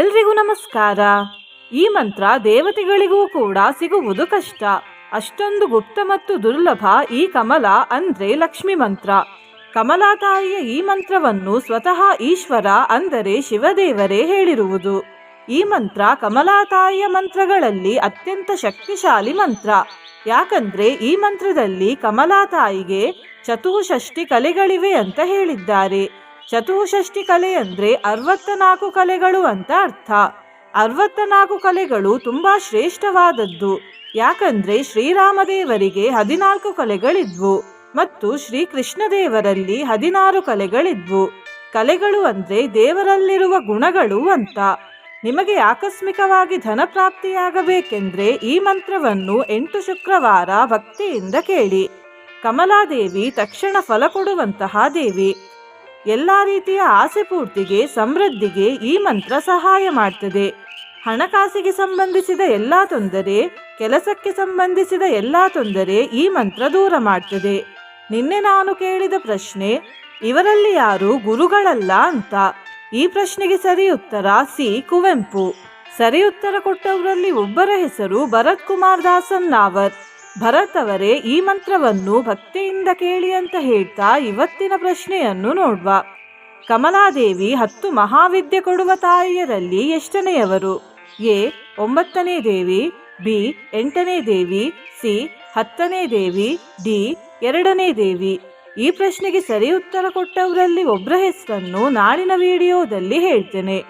ಎಲ್ರಿಗೂ ನಮಸ್ಕಾರ. ಈ ಮಂತ್ರ ದೇವತೆಗಳಿಗೂ ಕೂಡ ಸಿಗುವುದು ಕಷ್ಟ. ಅಷ್ಟೊಂದು ಗುಪ್ತ ಮತ್ತು ದುರ್ಲಭ ಈ ಕಮಲ ಅಂದ್ರೆ ಲಕ್ಷ್ಮಿ ಮಂತ್ರ. ಕಮಲಾತಾಯಿಯ ಈ ಮಂತ್ರವನ್ನು ಸ್ವತಃ ಈಶ್ವರ ಅಂದರೆ ಶಿವದೇವರೇ ಹೇಳಿರುವುದು. ಈ ಮಂತ್ರ ಕಮಲಾತಾಯಿಯ ಮಂತ್ರಗಳಲ್ಲಿ ಅತ್ಯಂತ ಶಕ್ತಿಶಾಲಿ ಮಂತ್ರ. ಯಾಕಂದ್ರೆ ಈ ಮಂತ್ರದಲ್ಲಿ ಕಮಲಾತಾಯಿಗೆ ತಾಯಿಗೆ ಚತುಷ್ಷಷ್ಟಿ ಕಲೆಗಳಿವೆ ಅಂತ ಹೇಳಿದ್ದಾರೆ. ಚತುಷ್ಷಷ್ಟಿ ಕಲೆ ಅಂದ್ರೆ ಅರವತ್ತ ನಾಲ್ಕು ಕಲೆಗಳು ಅಂತ ಅರ್ಥ. ಅರವತ್ತ ನಾಲ್ಕು ಕಲೆಗಳು ತುಂಬಾ ಶ್ರೇಷ್ಠವಾದದ್ದು. ಯಾಕಂದ್ರೆ ಶ್ರೀರಾಮದೇವರಿಗೆ ಹದಿನಾಲ್ಕು ಕಲೆಗಳಿದ್ವು ಮತ್ತು ಶ್ರೀಕೃಷ್ಣದೇವರಲ್ಲಿ ಹದಿನಾರು ಕಲೆಗಳಿದ್ವು. ಕಲೆಗಳು ಅಂದ್ರೆ ದೇವರಲ್ಲಿರುವ ಗುಣಗಳು ಅಂತ. ನಿಮಗೆ ಆಕಸ್ಮಿಕವಾಗಿ ಧನ ಪ್ರಾಪ್ತಿಯಾಗಬೇಕೆಂದ್ರೆ ಈ ಮಂತ್ರವನ್ನು ಎಂಟು ಶುಕ್ರವಾರ ಭಕ್ತಿಯಿಂದ ಕೇಳಿ. ಕಮಲಾದೇವಿ ತಕ್ಷಣ ಫಲ ಕೊಡುವಂತಹ ದೇವಿ. ಎಲ್ಲಾ ರೀತಿಯ ಆಸೆ ಪೂರ್ತಿಗೆ, ಸಮೃದ್ಧಿಗೆ ಈ ಮಂತ್ರ ಸಹಾಯ ಮಾಡ್ತದೆ. ಹಣಕಾಸಿಗೆ ಸಂಬಂಧಿಸಿದ ಎಲ್ಲಾ ತೊಂದರೆ, ಕೆಲಸಕ್ಕೆ ಸಂಬಂಧಿಸಿದ ಎಲ್ಲಾ ತೊಂದರೆ ಈ ಮಂತ್ರ ದೂರ ಮಾಡ್ತದೆ. ನಿನ್ನೆ ನಾನು ಕೇಳಿದ ಪ್ರಶ್ನೆ, ಇವರಲ್ಲಿ ಯಾರು ಗುರುಗಳಲ್ಲ ಅಂತ? ಈ ಪ್ರಶ್ನೆಗೆ ಸರಿ ಉತ್ತರ ಸಿ, ಕುವೆಂಪು. ಸರಿ ಉತ್ತರ ಕೊಟ್ಟವರಲ್ಲಿ ಒಬ್ಬರ ಹೆಸರು ಭರತ್ ಕುಮಾರ್ ದಾಸನ್ ನಾವರ್. ಭರತ್ ಅವರೇ ಈ ಮಂತ್ರವನ್ನು ಭಕ್ತಿಯಿಂದ ಕೇಳಿ ಅಂತ ಹೇಳ್ತಾ ಇವತ್ತಿನ ಪ್ರಶ್ನೆಯನ್ನು ನೋಡುವ. ಕಮಲಾದೇವಿ, ಹತ್ತು ಮಹಾವಿದ್ಯೆ ಕೊಡುವ ತಾಯಿಯರಲ್ಲಿ ಎಷ್ಟನೆಯವರು? ಎ, ಒಂಬತ್ತನೇ ದೇವಿ, ಬಿ, ಎಂಟನೇ ದೇವಿ, ಸಿ, ಹತ್ತನೇ ದೇವಿ, ಡಿ, ಎರಡನೇ ದೇವಿ. ಈ ಪ್ರಶ್ನೆಗೆ ಸರಿ ಉತ್ತರ ಕೊಟ್ಟವರಲ್ಲಿ ಒಬ್ಬರ ಹೆಸರನ್ನು ನಾಳಿನ ವಿಡಿಯೋದಲ್ಲಿ ಹೇಳ್ತೇನೆ.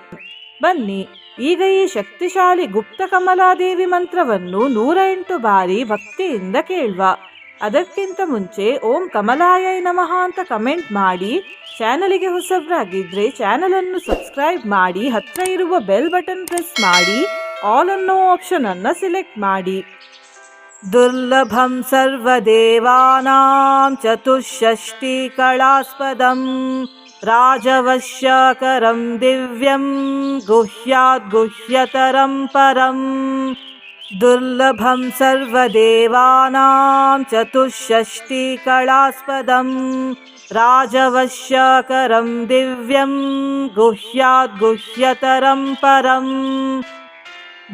ಬನ್ನಿ. ಈಗ ಈ ಶಕ್ತಿಶಾಲಿ ಗುಪ್ತ ಕಮಲಾದೇವಿ ಮಂತ್ರವನ್ನು ನೂರ ಎಂಟು ಬಾರಿ ಭಕ್ತಿಯಿಂದ ಕೇಳುವ. ಅದಕ್ಕಿಂತ ಮುಂಚೆ ಓಂ ಕಮಲಾಯ ನಮಃ ಅಂತ ಕಮೆಂಟ್ ಮಾಡಿ, ಚಾನಲಿಗೆ ಚಾನಲ್ ಅನ್ನು ಸಬ್ಸ್ಕ್ರೈಬ್ ಮಾಡಿ, ಹತ್ರ ಇರುವ ಬೆಲ್ ಬಟನ್ ಪ್ರೆಸ್ ಮಾಡಿ, ಆಲ್ ಅನ್ನೋ ಆಪ್ಷನ್ ಅನ್ನ ಸಿಲೆಕ್ಟ್ ಮಾಡಿ. ದುರ್ಲಭಂ ಸರ್ವದೇವಾನಾಂ ಚತುಷ್ಷಷ್ಟಿ ಕಳಾಸ್ಪದಂ. राजवश्यकरं दिव्यं गुह्याद्गुह्यतरं परं। दुर्लभं सर्वदेवानां चतुष्षष्टिकलास्पदं। राजवश्यकरं दिव्यं गुह्याद्गुह्यतरं परम्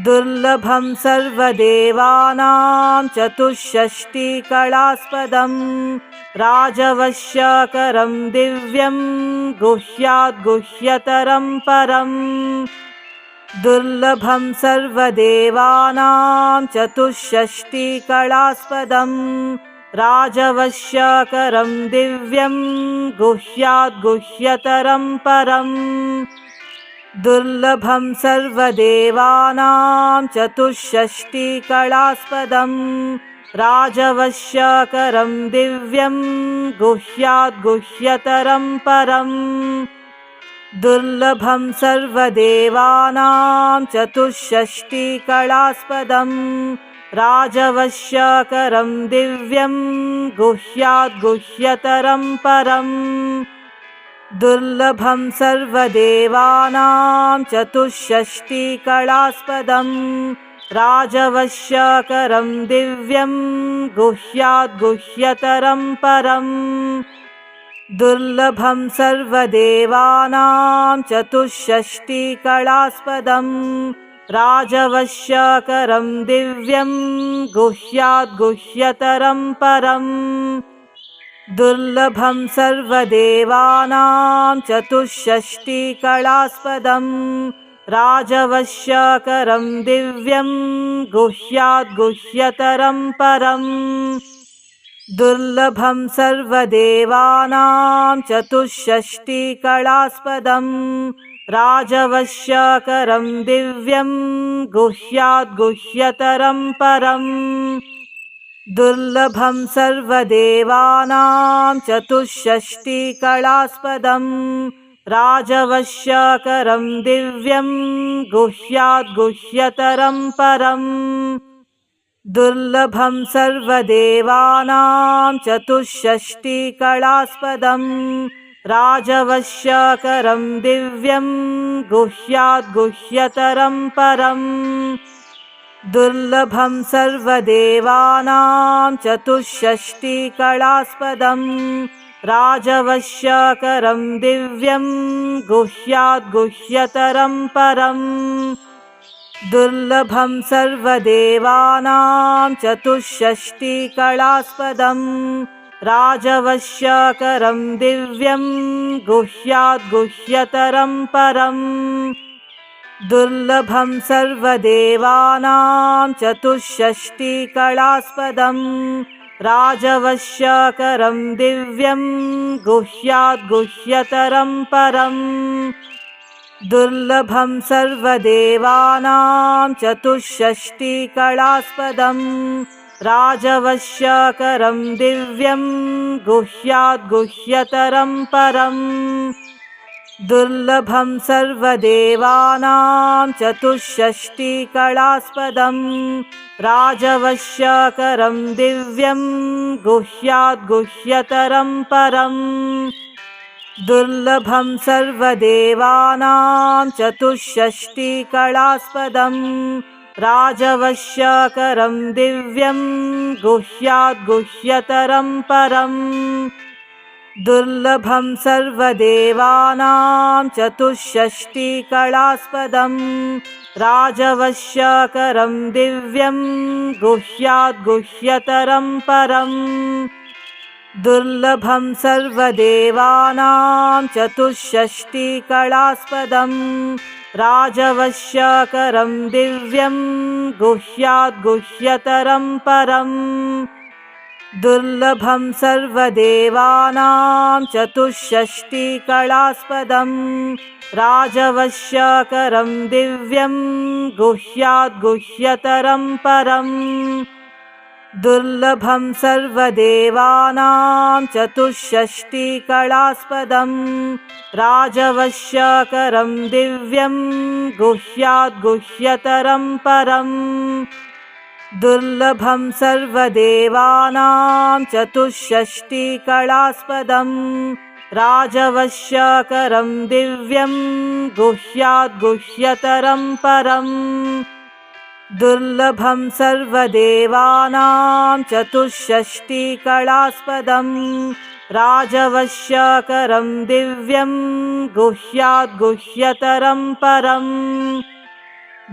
दुर्लभं सर्वदेवानां चतुष्षष्टिकलास्पदं राजवश्यकरं दिव्यं गुह्याद्गुह्यतरं परम्। दुर्लभं सर्वदेवानां चतुष्षष्टिकलास्पदं राजवश्यकरं दिव्यं गुह्याद्गुह्यतरं परम् दुर्लभं सर्वदेवानां चतुष्षष्टिकलास्पदं राजवश्यकरं दिव्यं गुह्याद्गुह्यतरं परम्। दुर्लभं सर्वदेवानां चतुष्षष्टिकलास्पदं राजवश्यकरं दिव्यं गुह्याद्गुह्यतरं परम् दुर्लभं सर्वदेवानां चतुष्षष्टिकलास्पदं राजवश्यकरं दिव्यं गुह्याद्गुह्यतरं परम्। दुर्लभं सर्वदेवानां चतुष्षष्टिकलास्पदं राजवश्यकरं दिव्यं गुह्याद्गुह्यतरं परम् दुर्लभं सर्वदेवानां चतुष्षष्टिकलास्पदं राजवश्यकरं दिव्यं गुह्याद्गुह्यतरं परम् दुर्लभं सर्वदेवानां चतुष्षष्टिकलास्पदं राजवश्यकरं दिव्यं गुह्याद्गुह्यतरं परम् दुर्लभं सर्वदेवानां चतुष्षष्टिकलास्पदं राजवश्यकरं दिव्यं गुह्याद्गुह्यतरं परम्। दुर्लभं सर्वदेवानां चतुष्षष्टिकलास्पदं राजवश्यकरं दिव्यं गुह्याद्गुह्यतरं परम् दुर्लभं सर्वदेवानां चतुष्षष्टिकलास्पदं राजवश्यकरं दिव्यं गुह्याद्गुह्यतरं परम्। दुर्लभं सर्वदेवानां चतुष्षष्टिकलास्पदम् राजवश्यकरं दिव्यं गुह्याद्गुह्यतरं परम् दुर्लभं सर्वदेवानां चतुष्षष्टिकलास्पदम् राजवश्यकरं दिव्यं गुह्याद्गुह्यतरं परम् दुर्लभं सर्वदेवानां चतुष्षष्टिकलास्पदम् राजवश्यकरं दिव्यं गुह्याद्गुह्यतरं परम् दुर्लभं सर्वदेवानां चतुष्षष्टिकलास्पदम् राजवश्यकरं दिव्यं गुह्याद्गुह्यतरं परम् दुर्लभं सर्वदेवानां चतुष्षष्टिकलास्पदम् राजवश्यकरं दिव्यं गुह्याद्गुह्यतरं परम् दुर्लभं सर्वदेवानां चतुष्षष्टिकलास्पदम् राजवश्यकरं दिव्यं गुह्याद्गुह्यतरं परम् दुर्लभं सर्वदेवानां चतुष्षष्टिकलास्पदम् राजवश्यकरं दिव्यं गुह्याद्गुह्यतरं परम् दुर्लभं सर्वदेवानां चतुष्षष्टिकलास्पदम् राजवश्यकरं दिव्यं गुह्याद्गुह्यतरं परम्। दुर्लभं सर्वदेवानां चतुष्षष्टिकलास्पदम् राजवश्यकरं दिव्यं गुह्याद्गुह्यतरं परम् दुर्लभं सर्वदेवानां चतुष्षष्टिकलास्पदम् राजवश्यकरं दिव्यं गुह्याद्गुह्यतरं परम्। दुर्लभं सर्वदेवानां चतुष्षष्टिकलास्पदम् राजवश्यकरं दिव्यं गुह्याद्गुह्यतरं परम्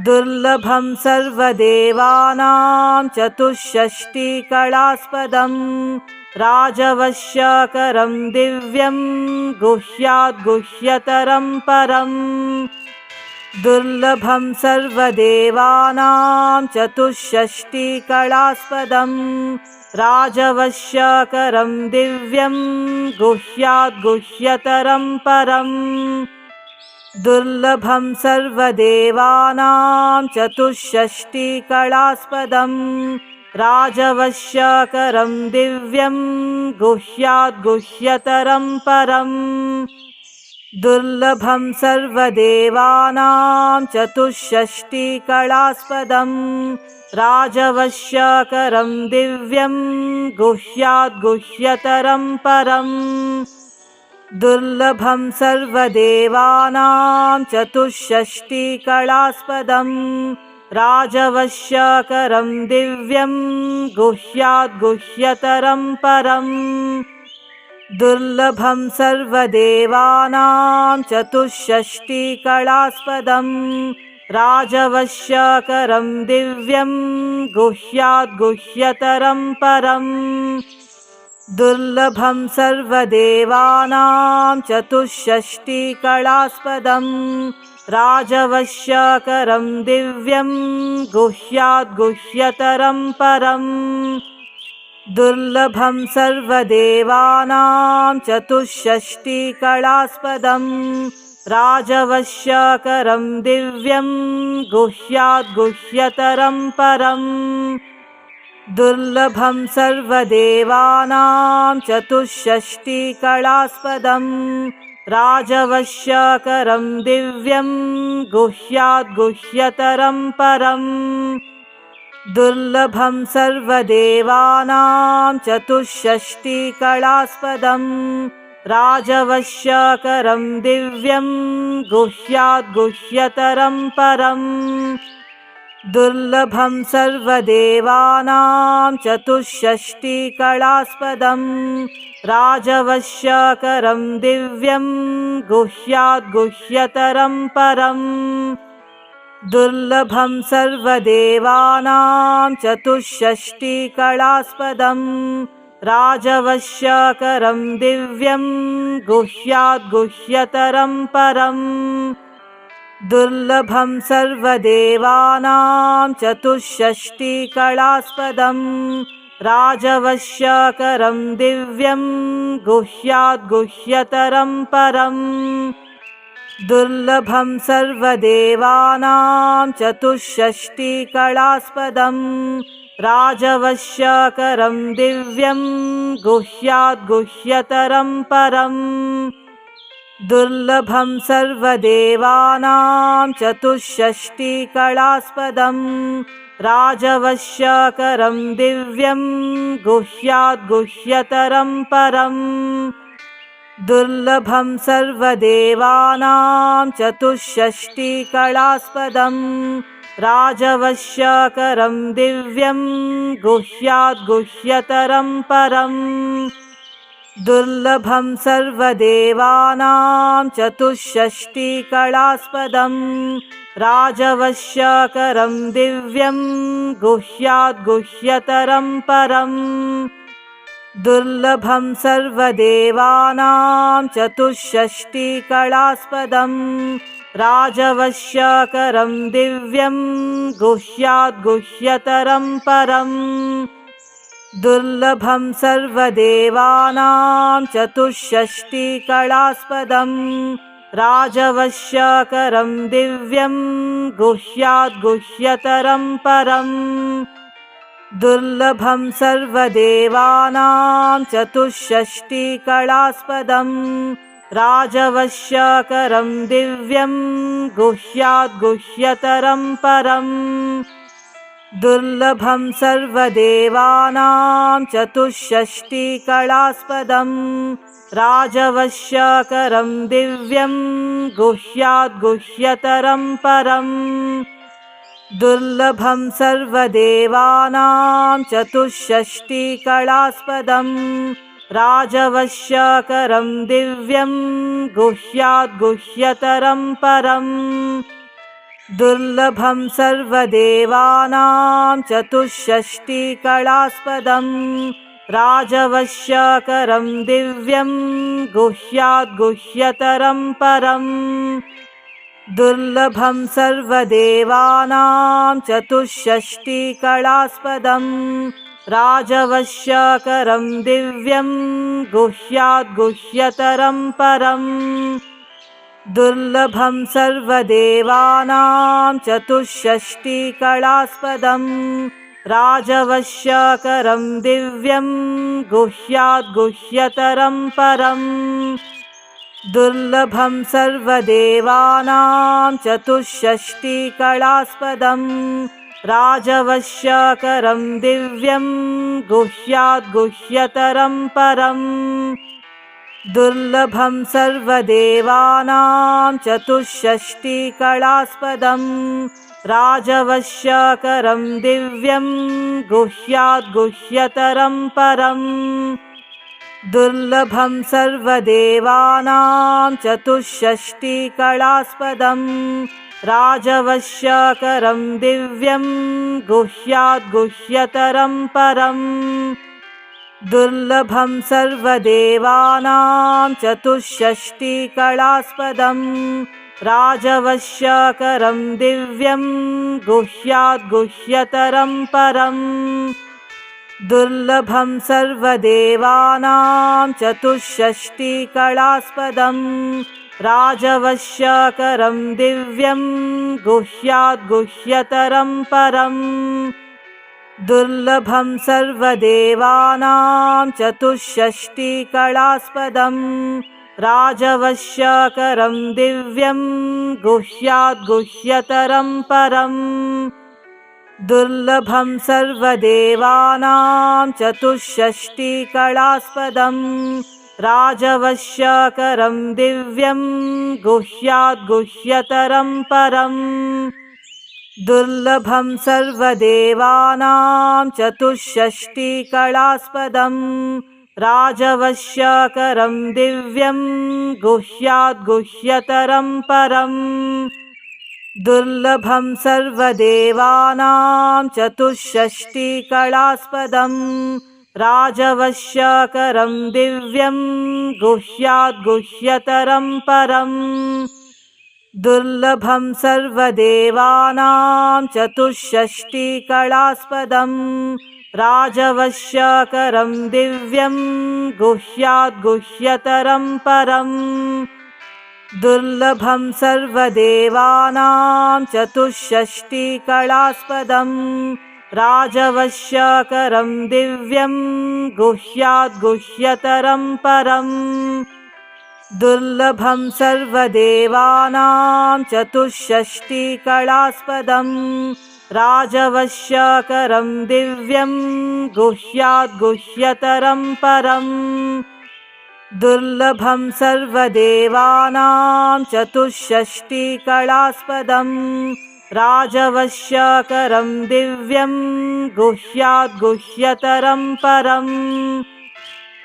दुर्लभं सर्वदेवानां चतुष्षष्टिकलास्पदम् राजवश्यकरं दिव्यं गुह्याद्गुह्यतरं परम् दुर्लभं सर्वदेवानां चतुष्षष्टिकलास्पदम् राजवश्यकरं दिव्यं गुह्याद्गुह्यतरं परम् दुर्लभं सर्वदेवानां चतुष्षष्टिकलास्पदम् राजवश्यकरं दिव्यं गुह्याद्गुह्यतरं परम् दुर्लभं सर्वदेवानां चतुष्षष्टिकलास्पदम् राजवश्यकरं दिव्यं गुह्याद्गुह्यतरं परम् दुर्लभं सर्वदेवानां चतुष्षष्टिकलास्पदम् राजवश्यकरं दिव्यं गुह्याद्गुह्यतरं परम्। दुर्लभं सर्वदेवानां चतुष्षष्टिकलास्पदम् राजवश्यकरं दिव्यं गुह्याद्गुह्यतरं परम् दुर्लभं सर्वदेवानां चतुष्षष्टिकलास्पदम् राजवश्यकरं दिव्यं गुह्याद्गुह्यतरं परम्। दुर्लभं सर्वदेवानां चतुष्षष्टिकलास्पदम् राजवश्यकरं दिव्यं गुह्याद्गुह्यतरं परम् दुर्लभं सर्वदेवानां चतुष्षष्टिकलास्पदम् राजवश्यकरं दिव्यं गुह्याद्गुह्यतरं परम् दुर्लभं सर्वदेवानां चतुष्षष्टिकलास्पदम् राजवश्यकरं दिव्यं गुह्याद्गुह्यतरं परम् दुर्लभं सर्वदेवानां चतुष्षष्टिकलास्पदम् राजवश्यकरं दिव्यं गुह्याद्गुह्यतरं परम् दुर्लभं सर्वदेवानां चतुष्षष्टिकलास्पदम् राजवश्यकरं दिव्यं गुह्याद्गुह्यतरं परम् दुर्लभं सर्वदेवानां चतुष्षष्टिकलास्पदम् राजवश्यकरं दिव्यं गुह्याद्गुह्यतरं परम्। दुर्लभं सर्वदेवानां चतुष्षष्टिकलास्पदम् राजवश्यकरं दिव्यं गुह्याद्गुह्यतरं परम् दुर्लभं सर्वदेवानां चतुष्षष्टिकलास्पदम् राजवश्यकरं दिव्यं गुह्याद्गुह्यतरं परम्। दुर्लभं सर्वदेवानां चतुष्षष्टिकलास्पदम् राजवश्यकरं दिव्यं गुह्याद्गुह्यतरं परम् दुर्लभं सर्वदेवानां चतुष्षष्टिकलास्पदम् राजवश्यकरं दिव्यं गुह्याद्गुह्यतरं परम् दुर्लभं सर्वदेवानां चतुष्षष्टिकलास्पदम् राजवश्यकरं दिव्यं गुह्याद्गुह्यतरं परम् दुर्लभं सर्वदेवानां चतुष्षष्टिकलास्पदम् राजवश्यकरं दिव्यं गुह्याद्गुह्यतरं परम्। दुर्लभं सर्वदेवानां चतुष्षष्टिकलास्पदम् राजवश्यकरं दिव्यं गुह्याद्गुह्यतरं परम् दुर्लभं सर्वदेवानां चतुष्षष्टिकलास्पदम् राजवश्यकरं दिव्यं गुह्याद्गुह्यतरं परम्। दुर्लभं सर्वदेवानां चतुष्षष्टिकलास्पदम् राजवश्यकरं दिव्यं गुह्याद्गुह्यतरं परम् दुर्लभं सर्वदेवानां चतुष्षष्टिकलास्पदम् राजवश्यकरं दिव्यं गुह्याद्गुह्यतरं परम्। दुर्लभं सर्वदेवानां चतुष्षष्टिकलास्पदम् राजवश्यकरं दिव्यं गुह्याद्गुह्यतरं परम् दुर्लभं सर्वदेवानां चतुष्षष्टिकलास्पदम् राजवश्यकरं दिव्यं गुह्याद्गुह्यतरं परम् दुर्लभं सर्वदेवानां चतुष्षष्टिकलास्पदम् राजवश्यकरं दिव्यं गुह्याद्गुह्यतरं परम् दुर्लभं सर्वदेवानां चतुष्षष्टिकलास्पदम् राजवश्यकरं दिव्यं गुह्याद्गुह्यतरं परम् दुर्लभं सर्वदेवानां चतुष्षष्टिकलास्पदम् राजवश्यकरं दिव्यं गुह्याद्गुह्यतरं परम् दुर्लभं सर्वदेवानां चतुष्षष्टिकलास्पदम् राजवश्यकरं दिव्यं गुह्याद्गुह्यतरं परम्। दुर्लभं सर्वदेवानां चतुष्षष्टिकलास्पदम् राजवश्यकरं दिव्यं गुह्याद्गुह्यतरं परम् दुर्लभं सर्वदेवानां चतुष्षष्टिकलास्पदम् राजवश्यकरं दिव्यं गुह्याद्गुह्यतरं परम्। दुर्लभं सर्वदेवानां चतुष्षष्टिकलास्पदम् राजवश्यकरं दिव्यं गुह्याद्गुह्यतरं परम् दुर्लभं सर्वदेवानां चतुष्षष्टिकलास्पदम् राजवश्यकरं दिव्यं गुह्याद्गुह्यतरं परम् दुर्लभं सर्वदेवानां चतुष्षष्टिकलास्पदम् राजवश्यकरं दिव्यं गुह्याद्गुह्यतरं परम् दुर्लभं सर्वदेवानां चतुष्षष्टिकलास्पदम् राजवश्यकरं दिव्यं गुह्याद्गुह्यतरं परम् दुर्लभं सर्वदेवानां चतुष्षष्टिकलास्पदम् राजवश्यकरं दिव्यं गुह्याद्गुह्यतरं परम् दुर्लभं सर्वदेवानां चतुष्षष्टिकलास्पदम् राजवश्यकरं दिव्यं गुह्याद्गुह्यतरं परम्। दुर्लभं सर्वदेवानां चतुष्षष्टिकलास्पदम् राजवश्यकरं दिव्यं गुह्याद्गुह्यतरं परम्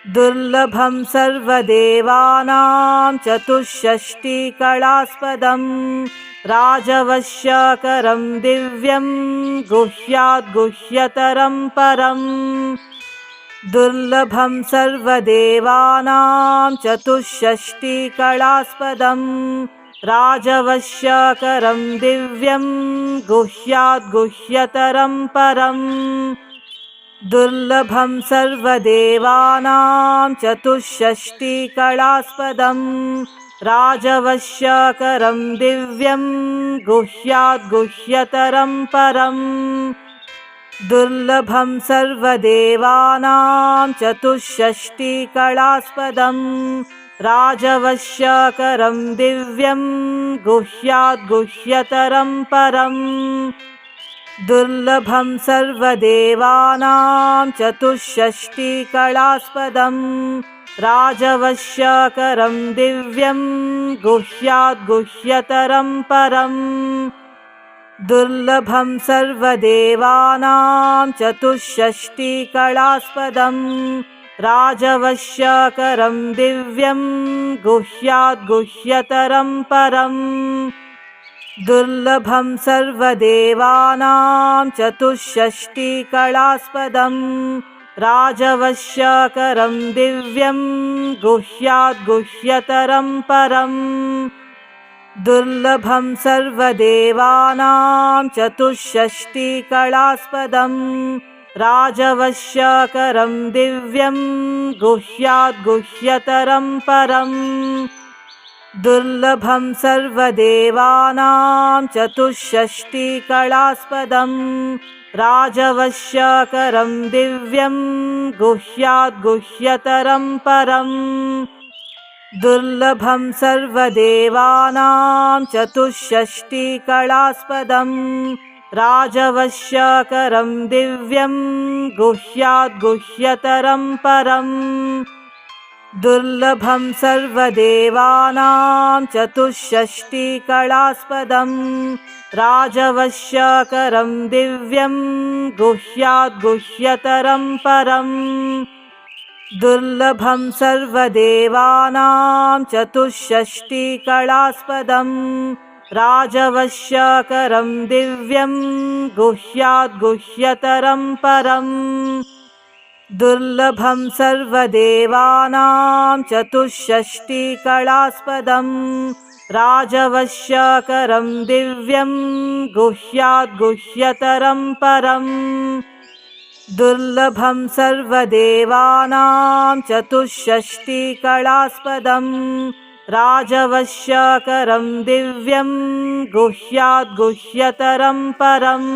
दुर्लभं सर्वदेवानां चतुष्षष्टिकलास्पदम् राजवश्यकरं दिव्यं गुह्याद्गुह्यतरं परम्। दुर्लभं सर्वदेवानां चतुष्षष्टिकलास्पदम् राजवश्यकरं दिव्यं गुह्याद्गुह्यतरं परम् दुर्लभं सर्वदेवानां चतुष्षष्टिकलास्पदम् राजवश्यकरं दिव्यं गुह्याद्गुह्यतरं परम् दुर्लभं सर्वदेवानां चतुष्षष्टिकलास्पदम् राजवश्यकरं दिव्यं गुह्याद्गुह्यतरं परम् दुर्लभं सर्वदेवानां चतुष्षष्टिकलास्पदम् राजवश्यकरं दिव्यं गुह्याद्गुह्यतरं परम् दुर्लभं सर्वदेवानां चतुष्षष्टिकलास्पदम् राजवश्यकरं दिव्यं गुह्याद्गुह्यतरं परम् दुर्लभं सर्वदेवानां चतुष्षष्टिकलास्पदम् राजवश्यकरं दिव्यं गुह्याद्गुह्यतरं परम्। दुर्लभं सर्वदेवानां चतुष्षष्टिकलास्पदम् राजवश्यकरं दिव्यं गुह्याद्गुह्यतरं परम् दुर्लभं सर्वदेवानां चतुष्षष्टिकलास्पदम् राजवश्यकरं दिव्यं गुह्याद्गुह्यतरं परम्। दुर्लभं सर्वदेवानां चतुष्षष्टिकलास्पदम् राजवश्यकरं दिव्यं गुह्याद्गुह्यतरं परम् दुर्लभं सर्वदेवानां चतुष्षष्टिकलास्पदम् राजवश्यकरं दिव्यं गुह्याद्गुह्यतरं परम्। दुर्लभं सर्वदेवानां चतुष्षष्टिकलास्पदम् राजवश्यकरं दिव्यं गुह्याद्गुह्यतरं परम् दुर्लभं सर्वदेवानां चतुष्षष्टिकलास्पदम् राजवश्यकरं दिव्यं गुह्याद्गुह्यतरं परम् दुर्लभं सर्वदेवानां चतुष्षष्टिकलास्पदम् राजवश्यकरं दिव्यं गुह्याद्गुह्यतरं परम्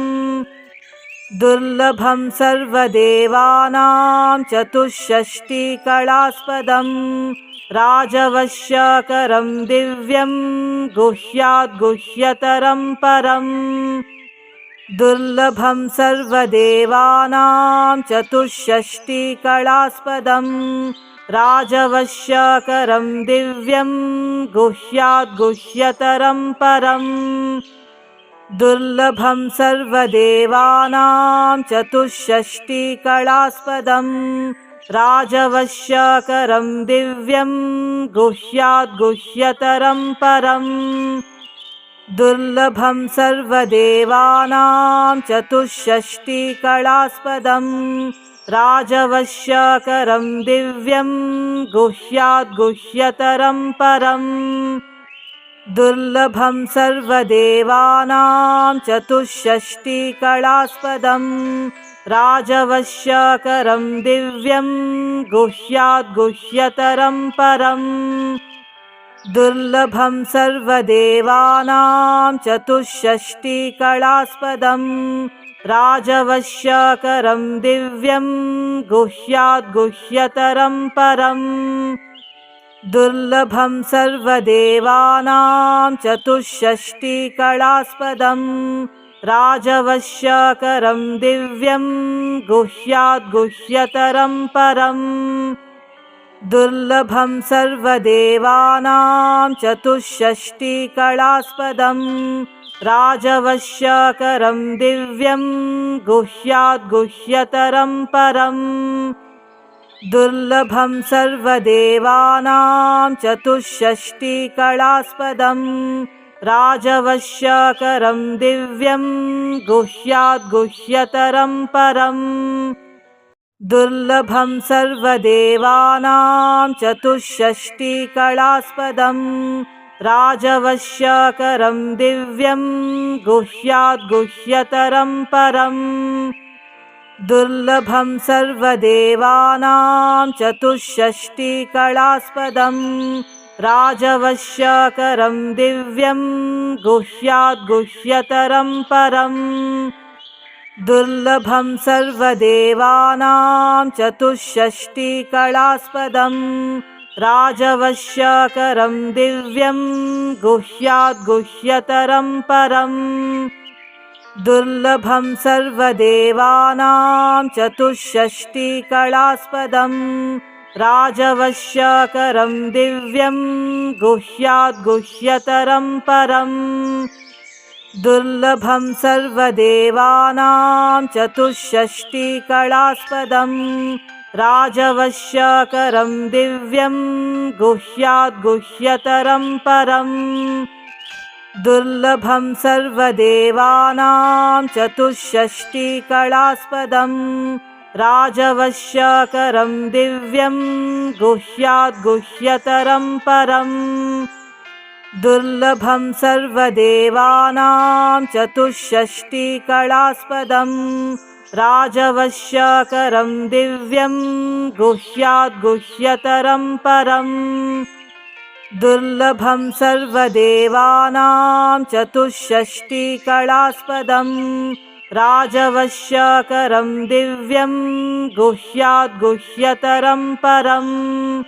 दुर्लभं सर्वदेवानां चतुष्षष्टिकलास्पदम् राजवश्यकरं दिव्यं गुह्याद्गुह्यतरं परम्। दुर्लभं सर्वदेवानां चतुष्षष्टिकलास्पदम् राजवश्यकरं दिव्यं गुह्याद्गुह्यतरं परम् दुर्लभं सर्वदेवानां चतुष्षष्टिकलास्पदं राजवश्यकरं दिव्यं गुह्याद्गुह्यतरं परम्। दुर्लभं सर्वदेवानां चतुष्षष्टिकलास्पदं राजवश्यकरं दिव्यं गुह्याद्गुह्यतरं परम् दुर्लभं सर्वदेवानां चतुष्षष्टिकलास्पदं राजवश्यकरं दिव्यं गुह्याद्गुह्यतरं परम् दुर्लभं सर्वदेवानां चतुष्षष्टिकलास्पदं राजवश्यकरं दिव्यं गुह्याद्गुह्यतरं परम् दुर्लभं सर्वदेवानां चतुष्षष्टिकलास्पदं राजवश्यकरं दिव्यं गुह्याद्गुह्यतरं परम् दुर्लभं सर्वदेवानां चतुष्षष्टिकलास्पदं राजवश्यकरं दिव्यं गुह्याद्गुह्यतरं परम् दुर्लभं सर्वदेवानां चतुष्षष्टिकलास्पदं राजवश्यकरं दिव्यं गुह्याद्गुह्यतरं परम् दुर्लभं सर्वदेवानां चतुष्षष्टिकलास्पदं राजवश्यकरं दिव्यं गुह्याद्गुह्यतरं परम् दुर्लभं सर्वदेवानां चतुष्षष्टिकलास्पदं राजवश्यकरं दिव्यं गुह्याद्गुह्यतरं परम्। दुर्लभं सर्वदेवानां चतुष्षष्टिकलास्पदं राजवश्यकरं दिव्यं गुह्याद्गुह्यतरं परम् दुर्लभं सर्वदेवानां चतुष्षष्टिकलास्पदं राजवश्यकरं दिव्यं गुह्याद्गुह्यतरं परम् दुर्लभं सर्वदेवानां चतुष्षष्टिकलास्पदं राजवश्यकरं दिव्यं गुह्याद्गुह्यतरं परम् दुर्लभं सर्वदेवानां चतुष्षष्टिकलास्पदं राजवश्यकरं दिव्यं गुह्याद्गुह्यतरं परम् दुर्लभं सर्वदेवानां चतुष्षष्टिकलास्पदं राजवश्यकरं दिव्यं गुह्याद्गुह्यतरं परम् दुर्लभं सर्वदेवानां चतुष्षष्टिकलास्पदं राजवश्यकरं दिव्यं गुह्याद्गुह्यतरं परम्।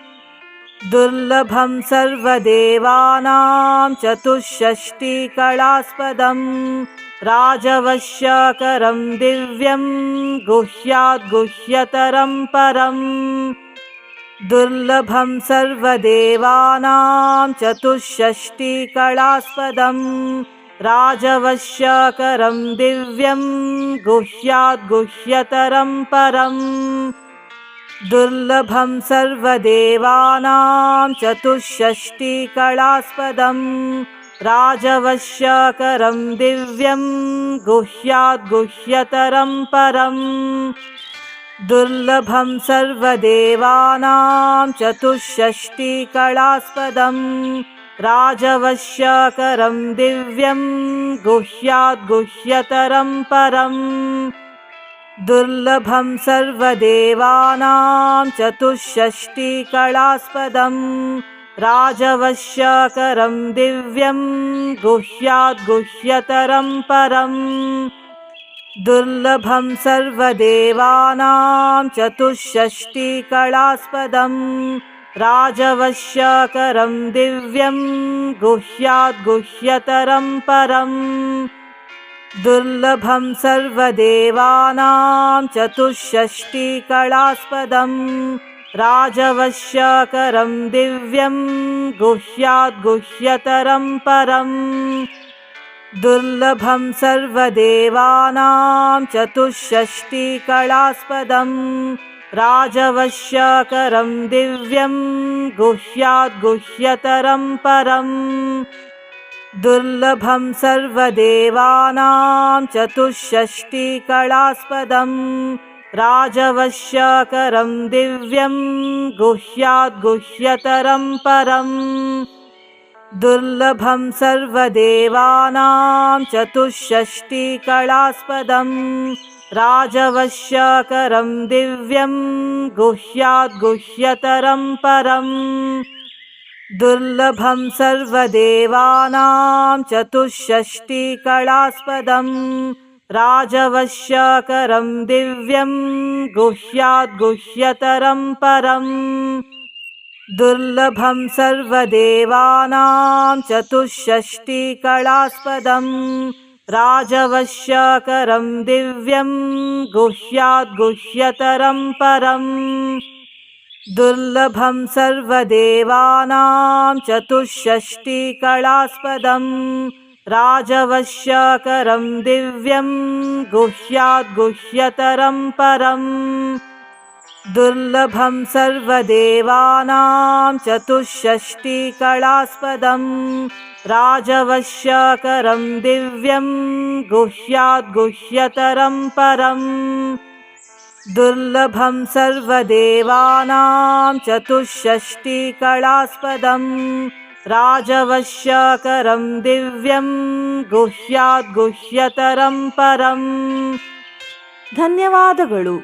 दुर्लभं सर्वदेवानां चतुष्षष्टिकलास्पदं राजवश्यकरं दिव्यं गुह्याद्गुह्यतरं परम् दुर्लभं सर्वदेवानां चतुष्षष्टिकलास्पदं राजवश्यकरं दिव्यं गुह्याद्गुह्यतरं परम्। दुर्लभं सर्वदेवानां चतुष्षष्टिकलास्पदं राजवश्यकरं दिव्यं गुह्याद्गुह्यतरं परम् दुर्लभं सर्वदेवानां चतुष्षष्टिकलास्पदं राजवश्यकरं दिव्यं गुह्याद्गुह्यतरं परम्। दुर्लभं सर्वदेवानां चतुष्षष्टिकलास्पदं राजवश्यकरं दिव्यं गुह्याद्गुह्यतरं परम् दुर्लभं सर्वदेवानां चतुष्षष्टिकलास्पदं राजवश्यकरं दिव्यं गुह्याद्गुह्यतरं परम् दुर्लभं सर्वदेवानां चतुष्षष्टिकलास्पदं राजवश्यकरं दिव्यं गुह्याद्गुह्यतरं परम् दुर्लभं सर्वदेवानां चतुष्षष्टिकलास्पदं राजवश्यकरं दिव्यं गुह्याद्गुह्यतरं परम्। दुर्लभं सर्वदेवानां चतुष्षष्टिकलास्पदं राजवश्यकरं दिव्यं गुह्याद्गुह्यतरं परम् दुर्लभं सर्वदेवानां चतुष्षष्टिकलास्पदं राजवश्यकरं दिव्यं गुह्याद्गुह्यतरं परम्। दुर्लभं सर्वदेवानां चतुष्षष्टिकलास्पदं राजवश्यकरं दिव्यं गुह्याद्गुह्यतरं परम् दुर्लभं सर्वदेवानां चतुष्षष्टिकलास्पदं राजवश्यकरं दिव्यं गुह्याद्गुह्यतरं परम् दुर्लभं सर्वदेवानां चतुष्षष्टिकलास्पदं राजवश्यकरं दिव्यं गुह्याद्गुह्यतरं परम् दुर्लभं सर्वदेवानां चतुष्षष्टिकलास्पदं राजवश्यकरं दिव्यं गुह्याद्गुह्यतरं परम् दुर्लभं सर्वदेवानां चतुष्षष्टिकलास्पदं राजवश्यकरं दिव्यं गुह्याद्गुह्यतरं परम् ಧನ್ಯವಾದಗಳು